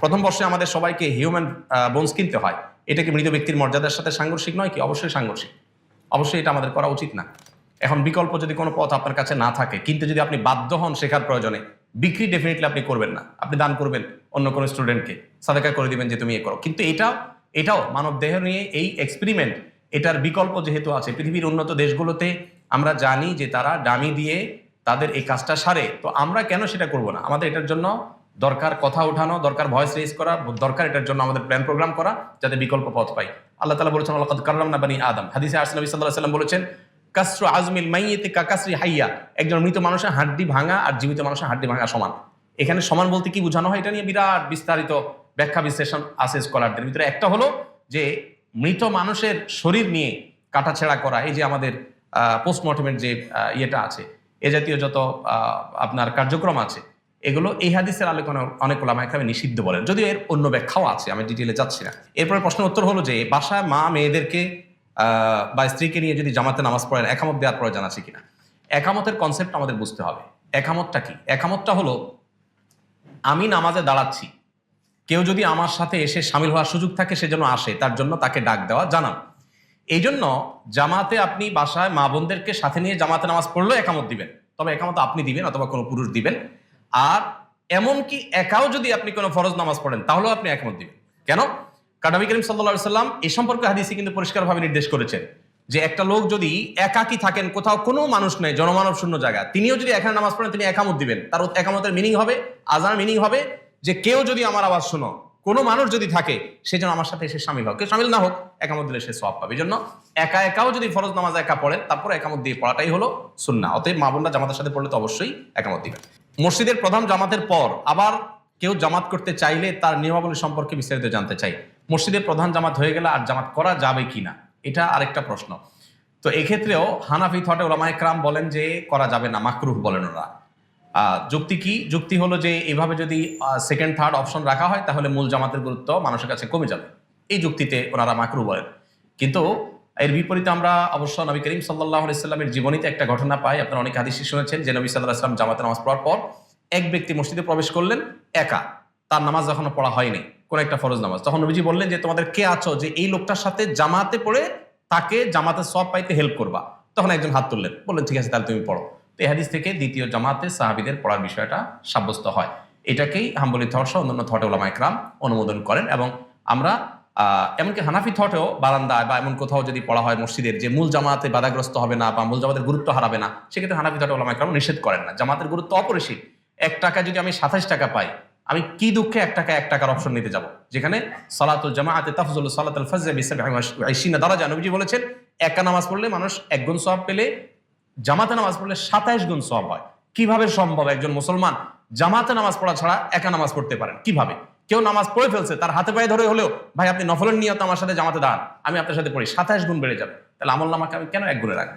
প্রথম বর্ষে আমাদের সবাইকে হিউম্যান বোনস কিনতে হয়। এটা কি মৃত ব্যক্তির মর্যাদার সাথে সাংঘর্ষিক নয় কি? অবশ্যই সাংঘর্ষিক। অবশ্যই এটা আমাদের করা উচিত না। এখন বিকল্প যদি কোনো পথ আপনার কাছে না থাকে, কিন্তু যদি আপনি বাধ্য হন শেখার প্রয়োজনে, বিক্রি ডেফিনেটলি আপনি করবেন না। আপনি দান করবেন অন্য কোনো স্টুডেন্টকে সাদাকা করে দিবেন যে তুমি এ করো। কিন্তু এটাও এটাও মানব দেহ নিয়ে এই এক্সপেরিমেন্ট এটার বিকল্প যেহেতু আছে, পৃথিবীর উন্নত দেশগুলোতে আমরা জানি যে তারা ডামি দিয়ে তাদের এই কাজটা সারে। তো আমরা কেন সেটা করব না? আমাদের এটার জন্য দরকার কথা ওঠানো দরকার ভয়েস রেজ করা, দরকার এটার জন্য আমাদের প্ল্যান প্রোগ্রাম করা যাতে বিকল্প পথ পাই। আল্লাহ তালা বলেছেন আল্লাহ কারলাম না বানি আদম। হাদিসে আসলাম সাল্লাহ সাল্লাম বলেছেন, কাসরু আজমিল মাইয়েতে কাকাসরি হাইয়া। একজন মৃত মানুষের হাড্ডি ভাঙা আর জীবিত মানুষের হাড্ডি ভাঙা সমান। এখানে সমান বলতে কি বোঝানো হয়? এটা নিয়ে বিরাট বিস্তারিত ব্যাখ্যা বিশ্লেষণ আছে স্কলারদের ভিতরে। একটা হলো যে, মৃত মানুষের শরীর নিয়ে কাটাছেড়া করা, এই যে আমাদের পোস্টমর্টমের যে ইয়েটা আছে, এ জাতীয় যত আপনার কার্যক্রম আছে এগুলো এই হাদিসের আলোচনা অনেক ওলামা একরামে নিষিদ্ধ বলেন। যদিও এর অন্য ব্যাখ্যাও আছে, আমি ডিটেলে যাচ্ছি না। এরপরে প্রশ্ন উত্তর হলো যে, বাসায় মা মেয়েদেরকে বা স্ত্রীকে নিয়ে যদি জামাতে নামাজ পড়েন, একামত দেওয়ার প্রয়োজন আছে কিনা? একামতের কনসেপ্ট আমাদের বুঝতে হবে। একামতটা কি? একামতটা হলো, আমি নামাজে দাঁড়াচ্ছি। কেউ যদি আমার সাথে এসে সামিল হওয়ার সুযোগ থাকে সেজন্য আসে, তার জন্য তাকে ডাক দেওয়া জানান এই জন্য জামাতে আপনি বাসায় মা বোনদেরকে সাথে নিয়ে জামাতে নামাজ পড়লেও একামত দিবেন। তবে একামত আপনি দিবেন, অথবা কোনো পুরুষ দিবেন। আর এমনকি একাও যদি আপনি কোনো ফরজ নামাজ পড়েন, তাহলেও আপনি একমত দিবেন। কেন? কারণ নবী করিম সাল্লা সাল্লাম এই সম্পর্কে হাদিসে কিন্তু পরিষ্কারভাবে নির্দেশ করেছেন যে একটা লোক যদি একাকি থাকেন, কোথাও কোনো মানুষ নেই, জনমানব শূন্য জায়গা, তিনিও যদি এখানে নামাজ পড়েন, তিনি একামত দিবেন। তার একামতের মিনিং হবে, আজার মিনিং হবে যে কেউ যদি আমার আওয়াজ শোনো, কোনো মানুষ যদি থাকে, সে যেন আমার সাথে এসে সামিল হোক। কেউ সামিল না হোক, একামত দিলে সে সব পাবে। এই জন্য একা একাও যদি ফরজ নামাজ একা পড়েন, তারপর একামত দিয়ে পড়াটাই হলো সুন্না অতএব মা বোনরা জামাতের সাথে পড়লে তো অবশ্যই একামত দিবেন। মসজিদের প্রধান জামাতের পর আবার কেউ জামাত করতে চাইলে তার নিয়মাবলী সম্পর্কে বিস্তারিত জানতে চাই। মসজিদের প্রধান জামাত হয়ে গেলে আর জামাত করা যাবে কিনা এটা আরেকটা প্রশ্ন। তো এক্ষেত্রেও হানাফি থটে ওলামায় ক্রাম বলেন যে করা যাবে না, মাকরুহ বলেন ওরা। যুক্তি কি? যুক্তি হলো যে এভাবে যদি সেকেন্ড থার্ড অপশন রাখা হয়, তাহলে মূল জামাতের গুরুত্ব মানুষের কাছে কমে যাবে। এই যুক্তিতে ওনারা মাকরু বলেন। কিন্তু এর বিপরীতে আমরা অবশ্য নবী করিম সাল্লাহ ইসলামের জীবনীতে একটা ঘটনা পাই। আপনারা অনেক হাদিসি শুনেছেন যে নবী সাল্লাহ আসলাম জামাতে নামাজ পড়ার পর এক ব্যক্তি মসজিদে প্রবেশ করলেন একা। তার নামাজ এখনও পড়া হয়নি, কোন একটা ফরজ নামাজ। তখন নবীজি বললেন যে, তোমাদের কে আছো যে এই লোকটার সাথে জামাতে পড়ে তাকে জামাতে সব পাইতে হেল্প করবা? তখন একজন হাত তুললেন, বললেন, ঠিক আছে, তাহলে তুমি পড়ো। তো এই হাদিস থেকে দ্বিতীয় জামাতে সাহাবিদের পড়ার বিষয়টা সাব্যস্ত হয়। এটাকেই হাম্বলি সহ অন্যান্য থটে ওলামা একরাম অনুমোদন করেন এবং আমরা এমনকি হানাফি থটেও বারান্দায় বা এমন কোথাও যদি পড়া হয় মসজিদের, যে মূল জামাতে বাধাগ্রস্ত হবে না বা মূল জামাতের গুরুত্ব হারাবে না, সেক্ষেত্রে হানাফি থটে ওলামা একরাম নিষেধ করেন না। জামাতের গুরুত্ব অপরিসীম। এক টাকা যদি আমি সাতাশ টাকা পাই, আমি কি দুঃখে এক টাকা এক টাকার অপশন নিতে যাব? যেখানে সালাতুল জামাআতে তাফজুল সালাতুল ফজর বিসাবিনা দারাজা নবীজি বলেছেন, একা নামাজ পড়লে মানুষ এক গুণ সওয়াব পেলে, জামাতে নামাজ পড়লে সাতাইশ গুণ সব হয়। কীভাবে সম্ভব? একজন মুসলমান জামাতে নামাজ পড়া ছাড়া একা নামাজ পড়তে পারেন। কীভাবে? কেউ নামাজ পড়ে ফেলছে, তার হাতে পায়ে ধরে হলেও, ভাই, আপনি নফলের নিয়ত আমার সাথে জামাতে দাঁড়ান, আমি আপনার সাথে পড়ি, সাতাশ গুণ বেড়ে যাবে। তাহলে আমল নামাকে আমি কেন এক গুণে রাখব?